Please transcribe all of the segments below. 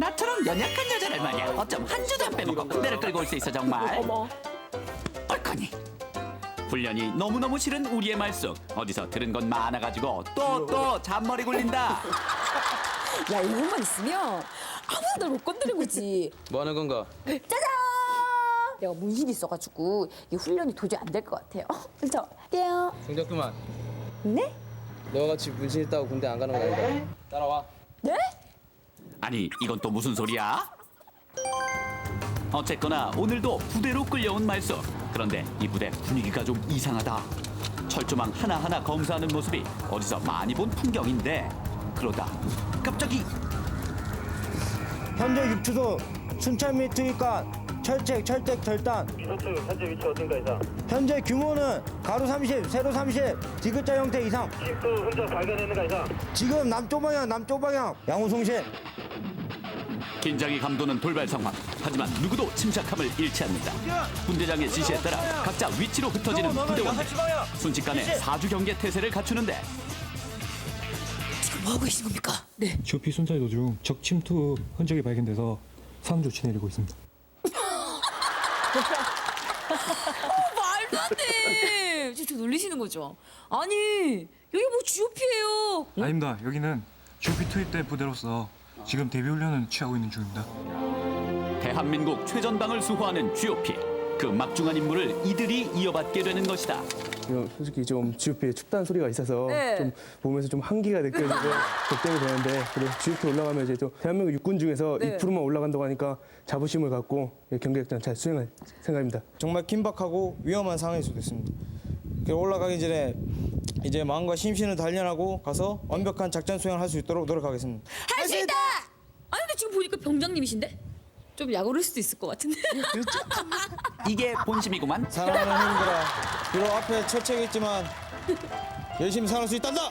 나처럼 연약한 여자를 말이야 어쩜 한 주도 안 빼먹고 군대를 끌고 올 수 있어 정말 어머. 얼커니 훈련이 너무너무 싫은 우리의 말속 어디서 들은 건 많아가지고 또 또 잔머리 굴린다 야 이것만 있으면 아무도 날 못 건드린 거지. 뭐 하는 건가? 짜잔! 내가 문신이 있어가지고 이 훈련이 도저히 안 될 것 같아요. 그래서 할게요. 동작 그만. 네? 너와 같이 문신 있다고 군대 안 가는 거 아니다. 따라와. 네? 아니 이건 또 무슨 소리야? 어쨌거나 오늘도 부대로 끌려온 말속 그런데 이 부대 분위기가 좀 이상하다. 철조망 하나하나 검사하는 모습이 어디서 많이 본 풍경인데. 그러다 갑자기 현재 육주소 순천 및 투입관 철책 철책 절단. 현재 현재 위치 어딘가 이상. 현재 규모는 가로 30 세로 30 디귿자 형태 이상. 식도 흔적 발견했는가 이상. 지금 남쪽 방향 남쪽 방향. 양호송신 긴장이 감도는 돌발 상황 하지만 누구도 침착함을 잃지 않는다 군대장의 지시에 따라 각자 위치로 흩어지는 부대원들 순식간에 사주 경계 태세를 갖추는데 지금 뭐 하고 계신 겁니까? 네. GOP 순찰 도중 적 침투 흔적이 발견돼서 사전 조치 내리고 있습니다. 말도 안 돼. 지금 저 놀리시는 거죠? 아니 여기 뭐 GOP예요. 아닙니다. 여기는 GOP 투입된 부대로서 지금 대비 훈련을 취하고 있는 중입니다. 대한민국 최전방을 수호하는 GOP 그 막중한 임무를 이들이 이어받게 되는 것이다 이거 솔직히 좀 GOP에 춥다는 소리가 있어서 네. 좀 보면서 좀 한기가 느껴지고 걱정이 되는데 그래도 GOP 올라가면 이제 또 대한민국 육군 중에서 네. 2%만 올라간다고 하니까 자부심을 갖고 경계작전 잘 수행할 생각입니다. 정말 긴박하고 위험한 상황일 수도 있습니다 그 올라가기 전에 이제 마음과 심신을 단련하고 가서 완벽한 작전 수행을 할 수 있도록 노력하겠습니다 할 수 있다. 지금 보니까 병장님이신데? 좀 약오를 수도 있을 것 같은데. 이게 본심이구만 사랑하는 형들아 비록 앞에 철책이 있지만 열심히 살아올 수 있단다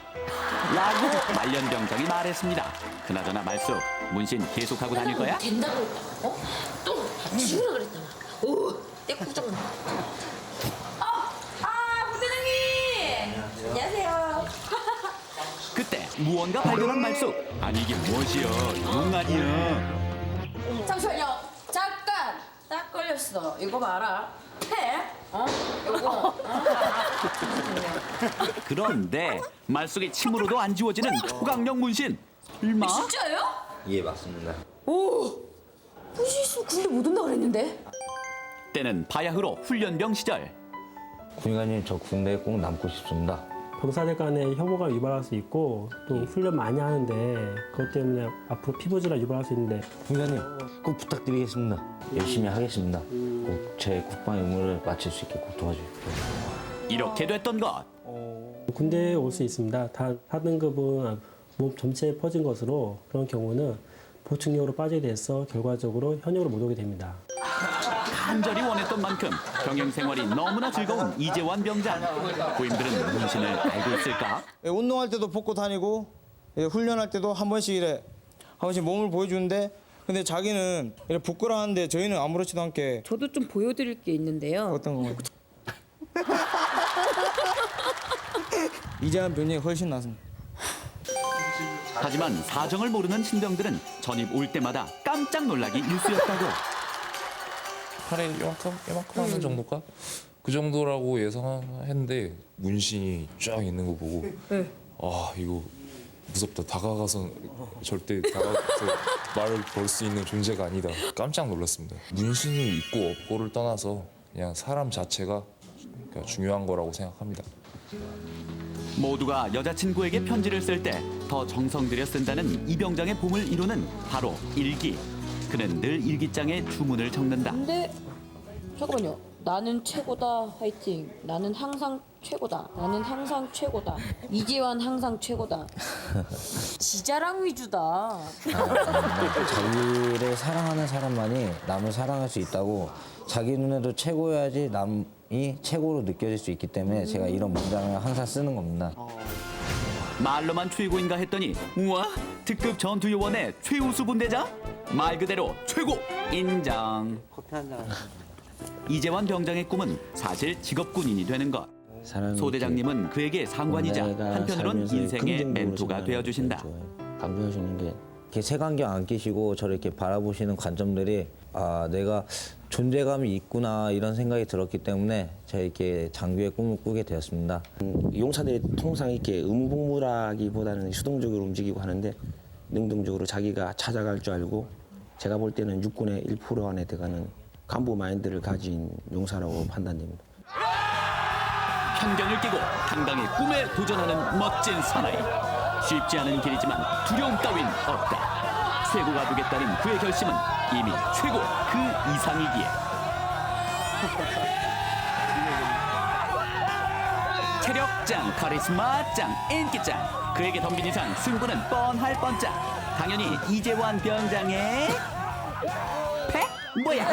라고 말년병장이 말했습니다 그나저나 말수 문신 계속하고 다닐 거야? 된다고 했다. 어? 또 지우라 그랬잖아. 오, 떼꾸정. 아, 아, 부대장님. 안녕하세요. 그때 무언가 발견한 말수 아니 이게 무엇이여 용 아니야 잠시만요. 잠깐. 딱 걸렸어. 이거 봐라. 해. 어? 요거. 그런데 말 속에 침으로도 안 지워지는 초강력 문신 설마 진짜예요? 예 맞습니다. 오. 부시수 군대 못 온다 그랬는데. 때는 바야흐로 훈련병 시절 군의관님 저 군대에 꼭 남고 싶습니다. 병사들 간에 혐오가 유발할 수 있고 또 훈련 많이 하는데 그것 때문에 앞으로 피부 질환 유발할 수 있는데 군의관님 꼭 부탁드리겠습니다. 열심히 하겠습니다. 꼭 제 국방 의무를 마칠 수 있게 꼭 도와주십시오. 이렇게 됐던 것 군대에 올 수 있습니다. 단 4등급은 몸 전체에 퍼진 것으로 그런 경우는 보충력으로 빠지게 돼서 결과적으로 현역으로 못 오게 됩니다. 간절히 원했던 만큼 병행 생활이 너무나 즐거운 이재환 병장 부임들은 문신을 알고 있을까? 예, 운동할 때도 벗고 다니고 예, 훈련할 때도 한 번씩 이래 한 번씩 몸을 보여주는데 근데 자기는 이렇게 부끄러워하는데 저희는 아무렇지도 않게 저도 좀 보여드릴 게 있는데요. 어떤 건가요? 이재한 병력이 훨씬 낫습니다. 하지만 사정을 모르는 신병들은 전입 올 때마다 깜짝 놀라기 일쑤였다고 팔에 이만큼 이만큼 하는 정도가? 그 정도라고 예상했는데 문신이 쫙 있는 거 보고 아 이거 무섭다. 다가가서 절대 다가가서 말을 걸 수 있는 존재가 아니다. 깜짝 놀랐습니다. 문신이 있고 없고를 떠나서 그냥 사람 자체가 그러니까 중요한 거라고 생각합니다. 모두가 여자친구에게 편지를 쓸 때 더 정성 들여 쓴다는 이 병장의 봄을 이루는 바로 일기 그는 늘 일기장에 주문을 적는다 근데 잠깐만요. 나는 최고다. 화이팅. 나는 항상 최고다. 나는 항상 최고다. 이재환 항상 최고다. 지자랑 위주다. 자기를 사랑하는 사람만이 남을 사랑할 수 있다고 자기 눈에도 최고여야지 남이 최고로 느껴질 수 있기 때문에 제가 이런 문장을 항상 쓰는 겁니다. 말로만 최고인가 했더니 우와 특급 전투요원의 최우수 분대장 말 그대로 최고! 인정. 이재환 병장의 꿈은 사실 직업 군인이 되는 것. 소 대장님은 이렇게 그에게 상관이자 한편으론 인생의 멘토가 생각하는 게 되어 주신다. 좋아요. 감동해 주는 게 이렇게 색안경 안 끼시고 저를 이렇게 바라보시는 관점들이 아 내가 존재감이 있구나 이런 생각이 들었기 때문에 제가 이렇게 장교의 꿈을 꾸게 되었습니다. 용사들이 통상 이렇게 의무복무라기보다는 수동적으로 움직이고 하는데 능동적으로 자기가 찾아갈 줄 알고 제가 볼 때는 육군의 1% 안에 들어가는 간부 마인드를 가진 용사라고 판단됩니다. 편견을 끼고 당당히 꿈에 도전하는 멋진 사나이. 쉽지 않은 길이지만 두려움 따윈 없다. 최고가 되겠다는 그의 결심은 이미 최고 그 이상이기에. 체력짱, 카리스마짱, 인기짱. 그에게 덤빈 이상 승부는 뻔할 뻔짱. 당연히 이재환 병장의 팩? 뭐야?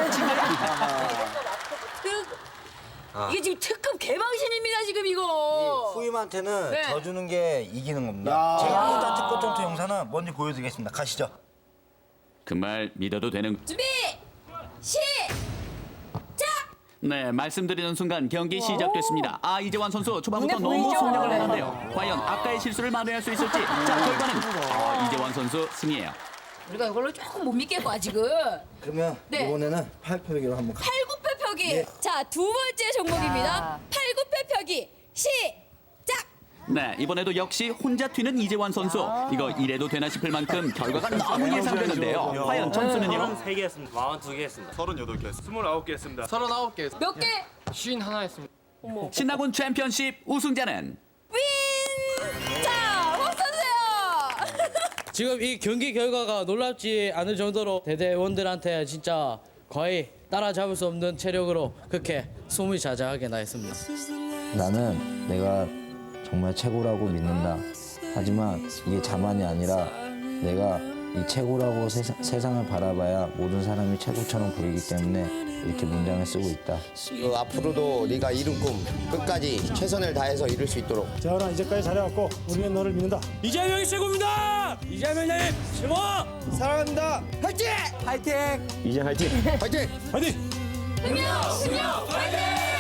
그, 이게 지금 특급 개방신입니다 지금 이거. 후임한테는 네. 져주는 게 이기는 겁니다. 제가 혼자 특급 전투 영상은 먼저 보여드리겠습니다. 가시죠. 그 말 믿어도 되는 준비 시. 네, 말씀드리는 순간 경기 시작됐습니다. 아, 이재환 선수 초반부터 눈에 너무 보이죠? 속력을 내는데요. 과연 아까의 실수를 만회할 수 있을지. 자, 결과는 어, 이재환 선수 승이에요. 우리가 이걸로 조금 못 믿겠고 아직은. 그러면 네. 이번에는 팔표기로 한번 가. 팔굽혀펴기. 자, 두 번째 종목입니다. 팔굽혀펴기. 시작. 네, 이번에도 역시 혼자 튀는 이재환 선수. 이거 이래도 되나 싶을 만큼 결과가 너무 예상되는데요. 과연 점수는요? 몇 개? 신나군 챔피언십 우승자는 윈! 자, 박수 주세요. 지금 이 경기 결과가 놀랍지 않을 정도로 대대원들한테 진짜 거의 따라잡을 수 없는 체력으로 그렇게 소문이 자자하게 나했습니다. 나는 내가 정말 최고라고 믿는다. 하지만 이게 자만이 아니라 내가 이 최고라고 세상, 세상 을 바라봐야 모든 사람이 최고처럼 보이기 때문에 이렇게 문장을 쓰고 있다. 그 앞으로도 네가 이룬 꿈 끝까지 최선을 다해서 이룰 수 있도록 재환아 이제까지 잘해왔고 우리는 너를 믿는다. 이재명이 최고입니다! 이재명 님 최고! 사랑합니다. 이제 화이팅! 화이팅! 파이팅! 승명, 승명, 화이팅!